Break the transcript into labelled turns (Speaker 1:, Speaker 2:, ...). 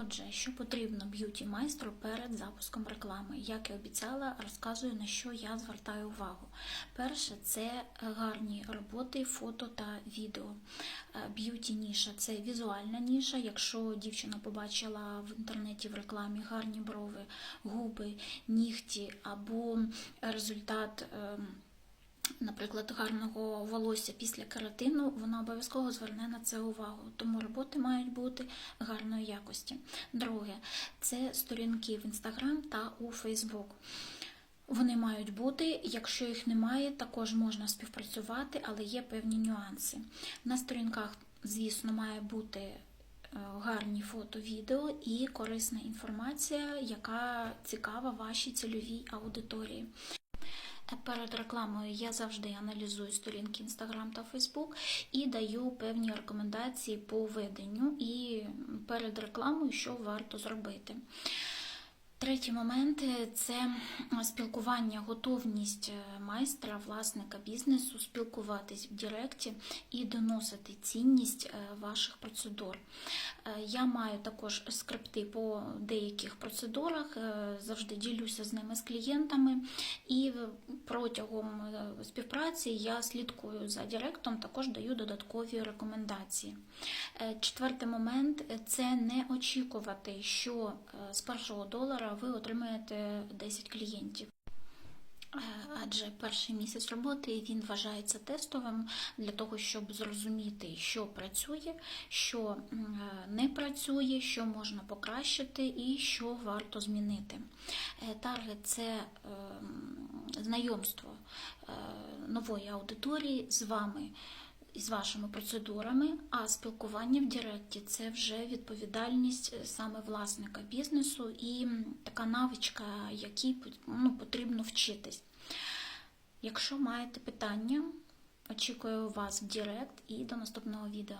Speaker 1: Отже, що потрібно б'юті майстру перед запуском реклами? Як і обіцяла, розказую на що я звертаю увагу. Перше, це гарні роботи, фото та відео. Е, Б'юті ніша це візуальна ніша. Якщо дівчина побачила в інтернеті в рекламі гарні брови, губи, нігті або результат. Наприклад, гарного волосся після кератину, вона обов'язково зверне на це увагу. Тому роботи мають бути гарної якості. Друге, це сторінки в Інстаграм та у Фейсбук. Вони мають бути, якщо їх немає, також можна співпрацювати, але є певні нюанси. На сторінках, звісно, має бути е, гарні фото, відео і корисна інформація, яка цікава вашій цільовій аудиторії. Перед рекламою я завжди аналізую сторінки Instagram та Facebook і даю певні рекомендації по веденню і перед рекламою, що варто зробити. Третій момент це спілкування, готовність е, майстра, власника бізнесу спілкуватись в Директі і доносити цінність е, ваших процедур. Е, Я маю також скрипти по деяких процедурах, е, завжди ділюся з ними з клієнтами, і протягом е, співпраці я слідкую за Директом, також даю додаткові рекомендації. Е, Четвертий момент це не очікувати, що е, з першого долара ви отримаєте 10 клієнтів. Е, Адже перший місяць роботи він вважається тестовим для того, щоб зрозуміти, що працює, що е, не працює, що можна покращити і що варто змінити. Е, Таргет це знайомство нової аудиторії з вами і з вашими процедурами, а спілкування в Директі це вже відповідальність е, саме власника бізнесу і така навичка, якій ну, потрібно вчитись. Якщо маєте питання, очікую вас в Директ і до наступного відео.